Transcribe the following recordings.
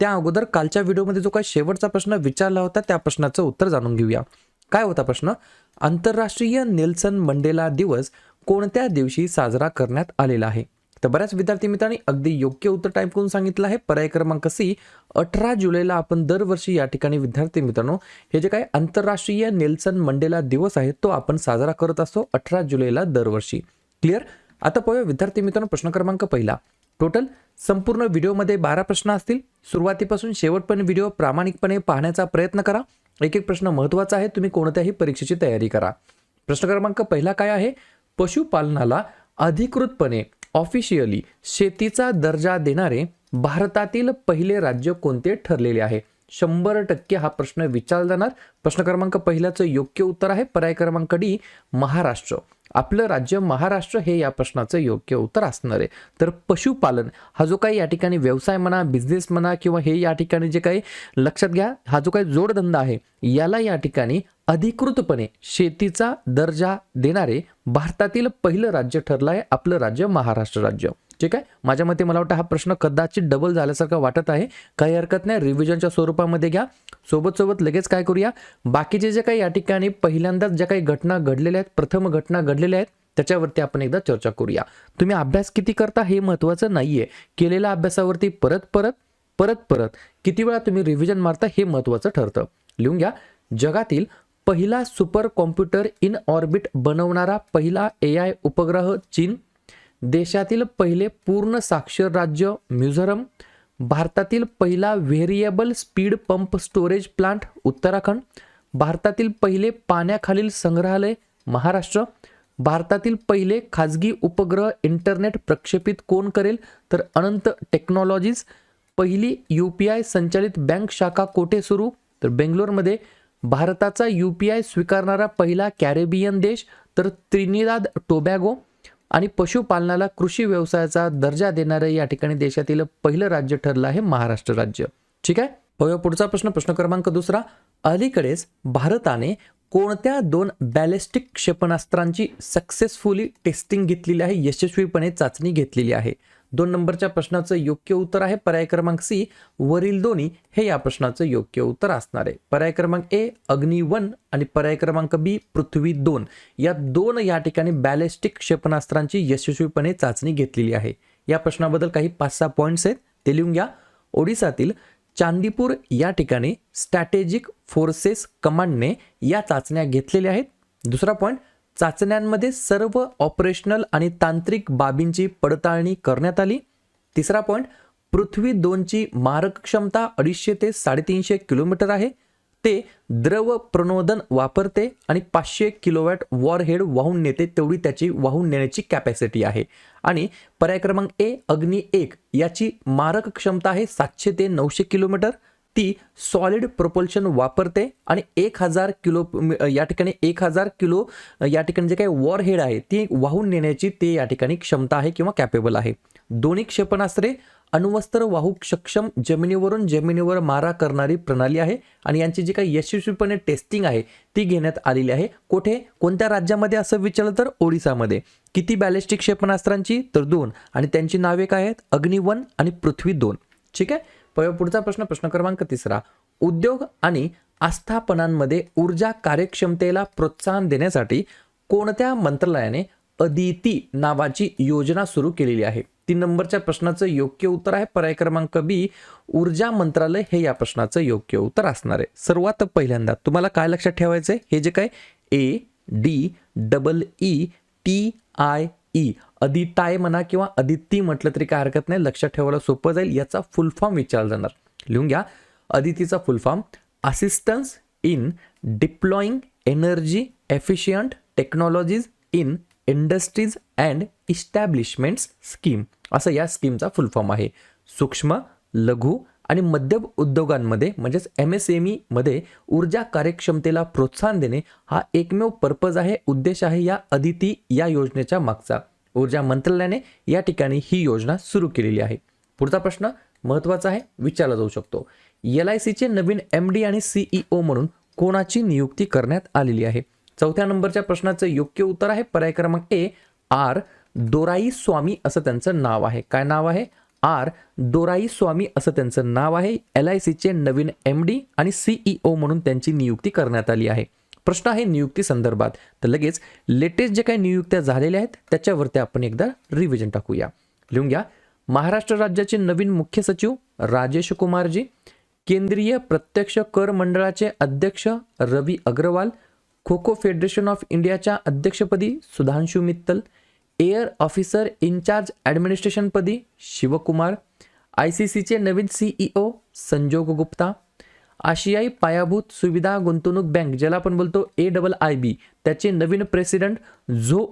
त्या अगोदर कालच्या व्हिडिओमध्ये जो काही शेवटचा प्रश्न विचारला होता त्या प्रश्नाचं उत्तर जाणून घेऊया. काय होता प्रश्न? आंतरराष्ट्रीय नेल्सन मंडेला दिवस कोणत्या दिवशी साजरा करण्यात आलेला आहे? तर बऱ्याच विद्यार्थी मित्रांनी अगदी योग्य उत्तर टाईप करून सांगितलं आहे. पर्याय क्रमांक सी अठरा जुलैला आपण दरवर्षी या ठिकाणी विद्यार्थी मित्रांनो हे जे काही आंतरराष्ट्रीय नेल्सन मंडेला दिवस आहे तो आपण साजरा करत असतो अठरा जुलैला दरवर्षी. क्लिअर? आता पाहूया विद्यार्थी मित्रांनो प्रश्न क्रमांक पहिला. टोटल संपूर्ण व्हिडिओमध्ये बारा प्रश्न असतील. सुरुवातीपासून शेवटपर्यंत व्हिडिओ प्रामाणिकपणे पाहण्याचा प्रयत्न करा. एक एक प्रश्न महत्त्वाचा आहे तुम्ही कोणत्याही परीक्षेची तयारी करा. प्रश्न क्रमांक पहिला काय आहे? पशुपालनाला अधिकृतपणे ऑफिशियली शेतीचा दर्जा देणारे भारतातील पहिले राज्य कोणते ठरलेले आहे? शंभर टक्के हा प्रश्न विचारला जाणार. प्रश्न क्रमांक पहिल्याचं योग्य उत्तर आहे. पर्याय क्रमांक डी महाराष्ट्र. आपलं राज्य महाराष्ट्र हे या प्रश्नाचं योग्य उत्तर असणार आहे. तर पशुपालन हा जो काही या ठिकाणी व्यवसाय म्हणा बिझनेस म्हणा किंवा हे या ठिकाणी जे काही लक्षात घ्या हा जो काही जोडधंदा आहे याला या ठिकाणी अधिकृतपणे शेतीचा दर्जा देणारे भारतातील पहिलं राज्य ठरलं आहे आपलं राज्य महाराष्ट्र राज्य. ठीक आहे? माझ्या मते मला वाटतं हा प्रश्न कदाचित डबल झाल्यासारखा वाटत आहे. काही हरकत नाही. रिव्हिजनच्या स्वरूपामध्ये घ्या. सोबत सोबत लगेच काय करूया? बाकीचे जे काही या ठिकाणी पहिल्यांदाच ज्या काही घटना घडलेल्या आहेत प्रथम घटना घडलेल्या आहेत त्याच्यावरती आपण एकदा चर्चा करूया. तुम्ही अभ्यास किती करता हे महत्त्वाचं नाही आहे केलेल्या अभ्यासावरती परत परत परत परत किती वेळा तुम्ही रिव्हिजन मारता हे महत्त्वाचं ठरतं. लिहून घ्या. जगातील पहिला सुपर कॉम्प्युटर इन ऑर्बिट बनवणारा पहिला ए आय उपग्रह चीन देशातील पहिले पूर्ण साक्षर राज्य मिझोरम भारतातील पहिला variable speed pump storage plant Uttarakhand भारतातील पहिले पाण्याखालील संग्रहालय महाराष्ट्र भारतातील पहिले खाजगी उपग्रह इंटरनेट प्रक्षेपित कोण करेल तर अनंत टेक्नॉलॉजीज पहिली यू पी आय संचालित बँक शाखा कोठे सुरू तर बेंगलोरमध्ये भारताचा यू पी आय स्वीकारणारा पहिला कॅरेबियन देश तर त्रिनिदाद टोबॅगो आणि पशुपालनाला कृषी व्यवसायाचा दर्जा देणारं या ठिकाणी देशातील पहिलं राज्य ठरलं आहे महाराष्ट्र राज्य. ठीक आहे? पाहूया पुढचा प्रश्न. प्रश्न क्रमांक दुसरा. अलीकडेच भारताने कोणत्या दोन बॅलिस्टिक क्षेपणास्त्रांची सक्सेसफुली टेस्टिंग घेतलेली आहे यशस्वीपणे चाचणी घेतलेली आहे? दोन नंबरच्या प्रश्नाचं योग्य उत्तर आहे. पर्याय क्रमांक सी वरील दोन्ही हे या प्रश्नाचं योग्य उत्तर असणार आहे. पर्याय क्रमांक ए अग्नी वन आणि पर्याय क्रमांक बी पृथ्वी दोन. या दोन या ठिकाणी बॅलिस्टिक क्षेपणास्त्रांची यशस्वीपणे चाचणी घेतलेली आहे. या प्रश्नाबद्दल काही पाच सहा पॉईंट्स आहेत. ते लिहून घ्या. ओडिसातील चांदीपूर या ठिकाणी स्ट्रॅटेजिक फोर्सेस कमांडने या चाचण्या घेतलेल्या आहेत. दुसरा पॉईंट चाचण्यांमध्ये सर्व ऑपरेशनल आणि तांत्रिक बाबींची पडताळणी करण्यात आली. तिसरा पॉईंट पृथ्वी दोनची मारक क्षमता अडीचशे ते साडेतीनशे किलोमीटर आहे. ते द्रव प्रणोदन वापरते आणि पाचशे किलोवॅट वॉरहेड वाहून नेते तेवढी त्याची वाहून नेण्याची कॅपॅसिटी आहे. आणि पर्याय क्रमांक ए अग्नी एक याची मारक क्षमता आहे सातशे ते नऊशे किलोमीटर. ती सॉलिड प्रोपल्शन वापरते आणि एक हजार किलो या ठिकाणी एक हजार किलो या ठिकाणी जे काही वॉर हेड आहे ती वाहून नेण्याची ते या ठिकाणी क्षमता आहे किंवा कॅपेबल आहे. दोन्ही क्षेपणास्त्रे अणुवस्त्र वाहूक सक्षम जमिनीवरून जमिनीवर मारा करणारी प्रणाली आहे आणि यांची जी काही यशस्वीपणे टेस्टिंग आहे ती घेण्यात आलेली आहे. कुठे? कोणत्या राज्यामध्ये असं विचारलं तर ओडिसामध्ये. किती बॅलिस्टिक क्षेपणास्त्रांची? तर दोन. आणि त्यांची नावे काय आहेत? अग्नी वन आणि पृथ्वी दोन. ठीक आहे? पुढचा प्रश्न प्रश्न क्रमांक तिसरा. उद्योग आणि आस्थापनांमध्ये ऊर्जा कार्यक्षमतेला प्रोत्साहन देण्यासाठी कोणत्या मंत्रालयाने अदिती नावाची योजना सुरू केलेली आहे? तीन नंबरच्या प्रश्नाचं योग्य उत्तर आहे. पर्याय क्रमांक बी ऊर्जा मंत्रालय हे या प्रश्नाचं योग्य उत्तर असणार आहे. सर्वात पहिल्यांदा तुम्हाला काय लक्षात ठेवायचं आहे हे जे काय? A D double E T I E. अदिताय म्हणा किंवा अदिती म्हटलं तरी काय हरकत नाही लक्षात ठेवायला सोपं जाईल याचा फुल फॉर्म विचारला जाणार. लिहून घ्या. अदितीचा full form assistance in deploying energy efficient technologies in industries and establishments scheme असं या स्कीमचा फुल फॉर्म आहे. सूक्ष्म लघु आणि मध्यम उद्योगांमध्ये म्हणजेच एम एस एममध्ये ऊर्जा कार्यक्षमतेला प्रोत्साहन देणे हा एकमेव पर्पज आहे उद्देश आहे या अदिती या योजनेच्या मागचा. ऊर्जा मंत्रालयाने या ठिकाणी ही योजना सुरू केलेली आहे. पुढचा प्रश्न महत्त्वाचा आहे विचारला जाऊ शकतो. एल आय सीचे नवीन एम डी आणि सीईओ म्हणून कोणाची नियुक्ती करण्यात आलेली आहे? चौथ्या नंबरच्या प्रश्नाचं योग्य उत्तर आहे पर्याय क्रमांक ए आर दोराई स्वामी असं त्यांचं नाव आहे. काय नाव आहे? आर दोराई स्वामी असं त्यांचं नाव आहे. एल आय सीचे नवीन एम डी आणि सीईओ म्हणून त्यांची नियुक्ती करण्यात आली आहे. प्रश्न आहे नियुक्ती संदर्भात. तर लगेच लेटेस्ट जे काही नियुक्त्या झालेल्या आहेत त्याच्यावरती आपण एकदा रिव्हिजन टाकूया. लिहून घ्या. महाराष्ट्र राज्याचे नवीन मुख्य सचिव राजेश कुमारजी केंद्रीय प्रत्यक्ष कर मंडळाचे अध्यक्ष रवी अग्रवाल खो खो फेडरेशन ऑफ इंडियाच्या अध्यक्षपदी Sudhanshu Mittal air officer in charge ॲडमिनिस्ट्रेशनपदी Shivkumar I C सीचे नवीन सीईओ संजोग गुप्ता आशियाई पायाभूत सुविधा गुंतवणूक बँक ज्याला आपण बोलतो ए डबल आय बी त्याचे नवीन प्रेसिडेंट झो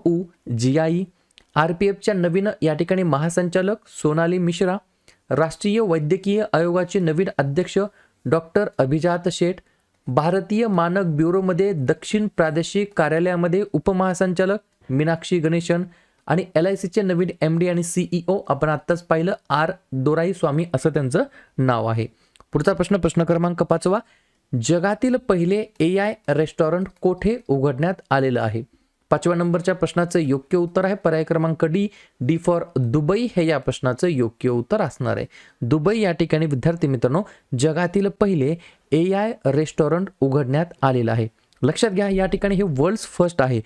जी जिआई आर पी एफच्या नवीन या ठिकाणी महासंचालक सोनाली मिश्रा राष्ट्रीय वैद्यकीय आयोगाचे नवीन अध्यक्ष डॉक्टर अभिजात शेठ भारतीय मानक ब्युरोमध्ये दक्षिण प्रादेशिक कार्यालयामध्ये उपमहासंचालक मीनाक्षी गणेशन आणि एल आय सीचे नवीन एम डी आणि सीईओ आपण आत्ताच पाहिलं आर दोराई स्वामी असं त्यांचं नाव आहे. पुढचा प्रश्न प्रश्न क्रमांक पाचवा. जगातील पहिले ए आय रेस्टॉरंट कोठे उघडण्यात आलेलं आहे? पाचव्या नंबरच्या प्रश्नाचं योग्य उत्तर आहे. पर्याय क्रमांक डी डी फॉर दुबई हे या प्रश्नाचं योग्य उत्तर असणार आहे. दुबई या ठिकाणी विद्यार्थी मित्रांनो जगातील पहिले ए आय रेस्टॉरंट उघडण्यात आलेलं आहे. लक्षात घ्या या ठिकाणी हे वर्ल्ड फर्स्ट आहे.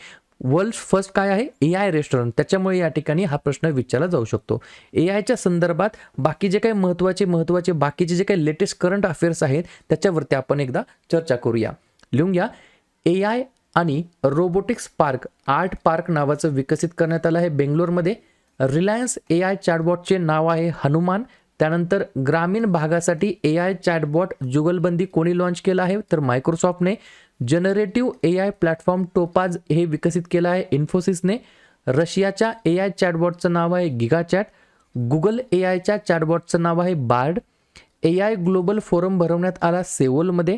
वर्ल्ड फर्स्ट काय आहे? A I restaurant. त्याच्यामुळे या ठिकाणी हा प्रश्न विचारला जाऊ शकतो. ए आयच्या संदर्भात बाकी जे काही महत्त्वाचे महत्त्वाचे बाकीचे जे काही लेटेस्ट करंट अफेअर्स आहेत त्याच्यावरती आपण एकदा चर्चा करूया. लिहून घ्या. ए आय आणि रोबोटिक्स पार्क आर्ट पार्क नावाचं विकसित करण्यात आलं आहे बेंगलोरमध्ये. रिलायन्स ए आय चॅटबॉटचे नाव आहे हनुमान. त्यानंतर ग्रामीण भागासाठी ए आय चॅटबॉट जुगलबंदी कोणी लॉन्च केलं आहे? तर मायक्रोसॉफ्टने generative A I platform Topaz हे विकसित केलं आहे. इन्फोसिसने रशियाच्या ए आय चॅटबॉटचं नाव आहे गिगा चॅट गुगल ए आयच्या चॅटबॉटचं नाव आहे Bard. A I global forum भरवण्यात आला सेओलमध्ये.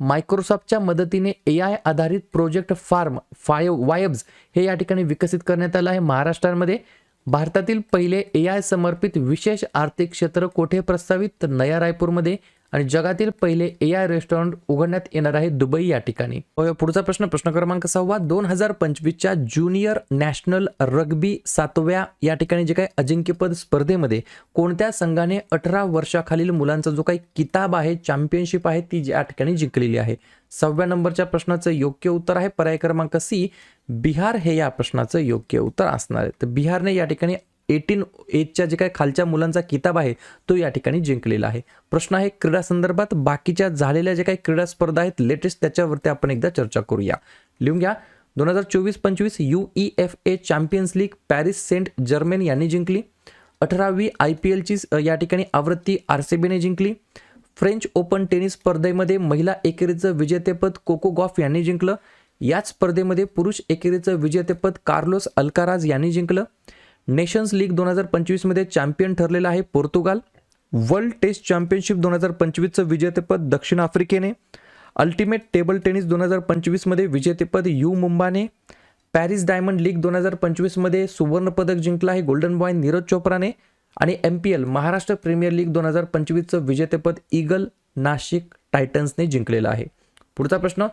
मायक्रोसॉफ्टच्या मदतीने ए आय आधारित प्रोजेक्ट फार्म फाय वायब्स हे या ठिकाणी विकसित करण्यात आलं आहे. महाराष्ट्रामध्ये भारतातील पहिले ए आय समर्पित विशेष आर्थिक क्षेत्र कोठे प्रस्तावित? तर नया रायपूरमध्ये. आणि जगातील पहिले ए आय रेस्टॉरंट उघडण्यात येणार आहे दुबई या ठिकाणी. पुढचा प्रश्न प्रश्न क्रमांक सहावा दोन हजार पंचवीसच्या ज्युनियर नॅशनल रग्बी सातव्या या ठिकाणी जे काही अजिंक्यपद स्पर्धेमध्ये कोणत्या संघाने अठरा वर्षाखालील मुलांचा जो काही किताब आहे चॅम्पियनशिप आहे ती या ठिकाणी जिंकलेली आहे? सहाव्या नंबरच्या प्रश्नाचं योग्य उत्तर आहे पर्याय क्रमांक सी बिहार हे या प्रश्नाचं योग्य उत्तर असणार आहे. तर बिहारने या ठिकाणी एटीन एजच्या जे काही खालच्या मुलांचा किताब आहे तो या ठिकाणी जिंकलेला आहे. प्रश्न आहे क्रीडा संदर्भात बाकीच्या झालेल्या जे काही क्रीडा स्पर्धा आहेत लेटेस्ट त्याच्यावरती आपण एकदा चर्चा करूया. लिहून घ्या. दोन हजार चोवीस पंचवीस U E F A champions league Paris Saint Germain यांनी जिंकली. अठरावी आय पी एलची या ठिकाणी आवृत्ती आर सी बीने जिंकली. फ्रेंच ओपन टेनिस स्पर्धेमध्ये महिला एकेरीचं विजेतेपद कोको गॉफ यांनी जिंकलं. याच स्पर्धेमध्ये पुरुष एकेरीचं विजेतेपद कार्लोस अल्काराज यांनी जिंकलं. नेशन्स लीग दोन हजार पंचवीसमध्ये चॅम्पियन ठरलेलं आहे पोर्तुगाल. वर्ल्ड टेस्ट चॅम्पियनशिप दोन हजार पंचवीसचं विजेतेपद दक्षिण आफ्रिकेने. अल्टिमेट टेबल टेनिस दोन हजार पंचवीसमध्ये विजेतेपद यू मुंबाने. पॅरिस डायमंड लीग दोन हजार पंचवीसमध्ये सुवर्णपदक जिंकलं आहे गोल्डन बॉय नीरज चोप्राने. आणि M P L Maharashtra premier league दोन हजार पंचवीसचं विजेतेपद ईगल नाशिक टायटन्सने जिंकलेलं आहे. पुढचा प्रश्न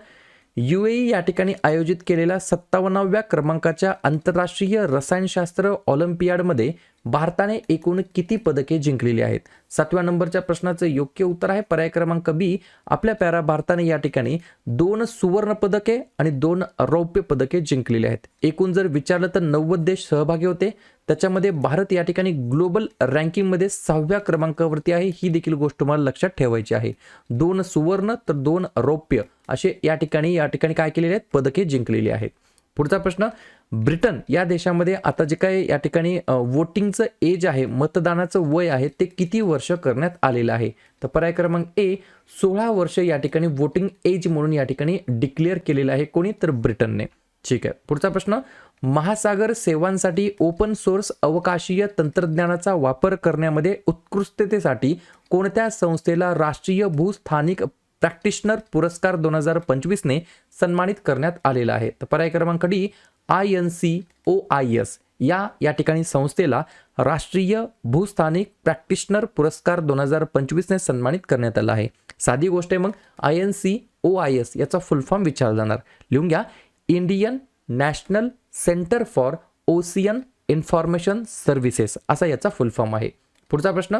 युएई या ठिकाणी आयोजित केलेल्या सत्तावन्नाव्या क्रमांकाच्या आंतरराष्ट्रीय रसायनशास्त्र ऑलिम्पियाडमध्ये भारताने एकूण किती पदके जिंकलेली आहेत? सातव्या नंबरच्या प्रश्नाचं योग्य उत्तर आहे पर्याय क्रमांक बी. आपल्या पॅरा भारताने या ठिकाणी दोन सुवर्ण पदके आणि दोन रौप्य पदके जिंकलेली आहेत. एकूण जर विचारलं तर नव्वद देश सहभागी होते. त्याच्यामध्ये भारत या ठिकाणी ग्लोबल रँकिंगमध्ये सहाव्या क्रमांकावरती आहे. ही देखील गोष्ट मला लक्षात ठेवायची आहे. दोन सुवर्ण तर दोन रौप्य असे या ठिकाणी या ठिकाणी काय केलेले आहेत? पदके जिंकलेली आहेत. पुढचा प्रश्न ब्रिटन या देशामध्ये आता जे काही या ठिकाणी वोटिंगचं एज आहे मतदानाचं वय आहे ते किती वर्ष करण्यात आलेलं आहे? तर पर्याय क्रमांक ए सोळा वर्ष या ठिकाणी वोटिंग एज म्हणून या ठिकाणी डिक्लेअर केलेलं आहे कोणी? तर ब्रिटनने. ठीक आहे. पुढचा प्रश्न महासागर सेवांसाठी ओपन सोर्स अवकाशीय तंत्रज्ञानाचा वापर करण्यामध्ये उत्कृष्टतेसाठी कोणत्या संस्थेला राष्ट्रीय भूस्थानिक प्रॅक्टिशनर पुरस्कार दोन हजार पंचवीसने सन्मानित करण्यात आलेला आहे. तर पर्याय क्रमांक D I N C O I S. या या ठिकाणी संस्थेला राष्ट्रीय भूस्थानिक प्रॅक्टिशनर पुरस्कार दोन हजार पंचवीसने सन्मानित करण्यात आला आहे. साधी गोष्ट आहे मग I N C O I S याचा फुल फॉर्म विचारला जाणार. लिहून घ्या Indian national centre for ocean information services असा याचा फुल फॉर्म आहे. पुढचा प्रश्न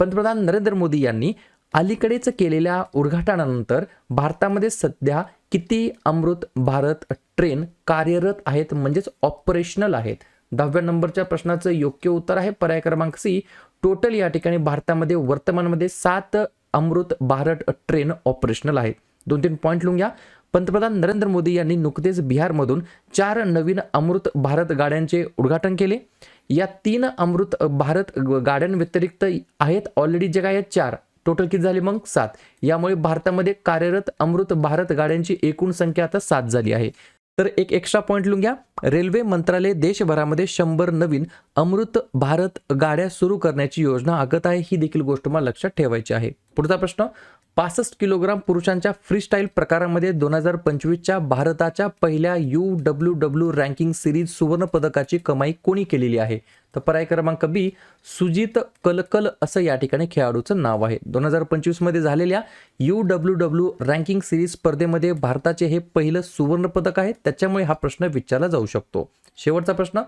पंतप्रधान नरेंद्र मोदी यांनी अलीकडेच केलेल्या उद्घाटनानंतर भारतामध्ये सध्या किती अमृत भारत ट्रेन कार्यरत आहेत म्हणजेच ऑपरेशनल आहेत? दहाव्या नंबरच्या प्रश्नाचं योग्य उत्तर आहे पर्याय क्रमांक सी. टोटल या ठिकाणी भारतामध्ये वर्तमानमध्ये सात अमृत भारत ट्रेन ऑपरेशनल आहेत. दोन तीन पॉईंट लिहून घ्या. पंतप्रधान नरेंद्र मोदी यांनी नुकतेच बिहारमधून चार नवीन अमृत भारत गाड्यांचे उद्घाटन केले. या तीन अमृत भारत गाड्यांव्यतिरिक्त आहेत ऑलरेडी जे काय आहेत चार. टोटल किती झाली मग? सात. यामुळे भारतामध्ये कार्यरत अमृत भारत गाड्यांची एकूण संख्या आता सात झाली आहे. तर एक एक्स्ट्रा पॉईंट लिहून घ्या. रेल्वे मंत्रालय देशभरामध्ये शंभर नवीन अमृत भारत गाड्या सुरू करण्याची योजना आखत आहे. ही देखील गोष्ट मला लक्षात ठेवायची आहे. पुढचा प्रश्न पासष्ट किलोग्राम पुरुषांच्या फ्रीस्टाईल प्रकारामध्ये दोन हजार पंचवीसच्या भारताच्या पहिल्या U W W ranking series सुवर्ण पदकाची कमाई कोणी केलेली आहे? तर पर्याय क्रमांक बी सुजित कलकल असं या ठिकाणी खेळाडूचं नाव आहे. दोन हजार पंचवीसमध्ये झालेल्या U W W ranking series स्पर्धेमध्ये भारताचे हे पहिलं सुवर्ण पदक आहे. त्याच्यामुळे हा प्रश्न विचारला जाऊ शकतो. शेवटचा प्रश्न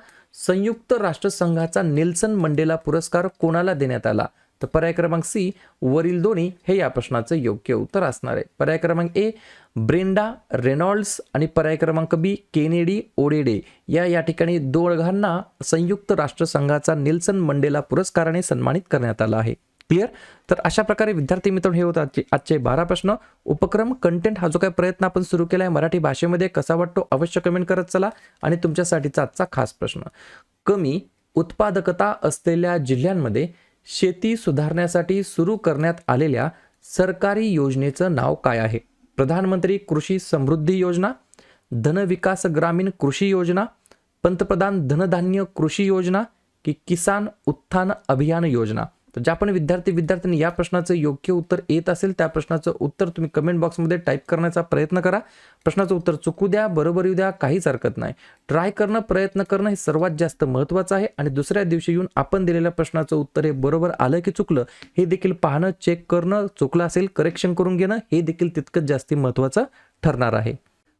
संयुक्त राष्ट्रसंघाचा नेल्सन मंडेला पुरस्कार कोणाला देण्यात आला? तर पर्याय क्रमांक सी वरील दोन्ही हे या प्रश्नाचं योग्य उत्तर असणार आहे. पर्याय क्रमांक ए ब्रेंडा रेनॉल्ड्स आणि पर्याय क्रमांक बी केनेडी ओडेडे. या या ठिकाणी दोघांना संयुक्त राष्ट्रसंघाचा नेल्सन मंडेला पुरस्काराने सन्मानित करण्यात आला आहे. क्लिअर? तर अशा प्रकारे विद्यार्थी मित्र हे होतात आजचे आजचे बारा प्रश्न. उपक्रम कंटेंट हा जो काही प्रयत्न आपण सुरू केला आहे मराठी भाषेमध्ये कसा वाटतो अवश्य कमेंट करत चला. आणि तुमच्यासाठीचा आजचा खास प्रश्न. कमी उत्पादकता असलेल्या जिल्ह्यांमध्ये शेती सुधारण्यासाठी सुरू करण्यात आलेल्या सरकारी योजनेचं नाव काय आहे? प्रधानमंत्री कृषी समृद्धी योजना धनविकास ग्रामीण कृषी योजना पंतप्रधान धनधान्य कृषी योजना की किसान उत्थान अभियान योजना? तर ज्या पण विद्यार्थी विद्यार्थ्यांनी या प्रश्नाचं योग्य उत्तर येत असेल त्या प्रश्नाचं उत्तर तुम्ही कमेंट बॉक्समध्ये टाईप करण्याचा प्रयत्न करा. प्रश्नाचं उत्तर चुकू द्या बरोबर येऊ द्या काहीच हरकत नाही. ट्राय करणं प्रयत्न करणं हे सर्वात जास्त महत्त्वाचं आहे आणि दुसऱ्या दिवशी येऊन आपण दिलेल्या प्रश्नाचं उत्तर हे बरोबर आलं की चुकलं हे देखील पाहणं चेक करणं चुकलं असेल करेक्शन करून घेणं हे देखील तितकंच जास्ती महत्त्वाचं ठरणार आहे.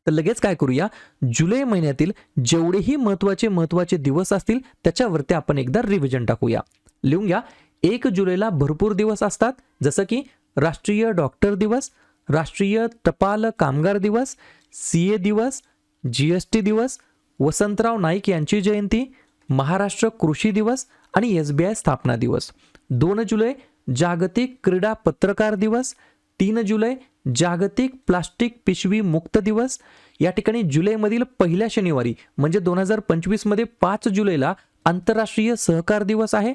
तर लगेच काय करूया? जुलै महिन्यातील जेवढेही महत्त्वाचे महत्त्वाचे दिवस असतील त्याच्यावरती आपण एकदा रिव्हिजन टाकूया. लिहून घ्या. एक जुलैला भरपूर दिवस असतात. जसं की राष्ट्रीय डॉक्टर दिवस राष्ट्रीय टपाल कामगार दिवस सी ए दिवस जी एस टी दिवस वसंतराव नाईक यांची जयंती महाराष्ट्र कृषी दिवस आणि एस बी आय स्थापना दिवस. दोन जुलै जागतिक क्रीडा पत्रकार दिवस तीन जुलै जागतिक प्लास्टिक पिशवी मुक्त दिवस या ठिकाणी जुलैमधील पहिल्या शनिवारी म्हणजे दोन हजार पंचवीसमध्ये पाच जुलैला आंतरराष्ट्रीय सहकार दिवस आहे.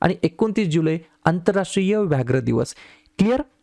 आणि एकोणतीस जुलै आंतरराष्ट्रीय व्याघ्र दिवस. क्लिअर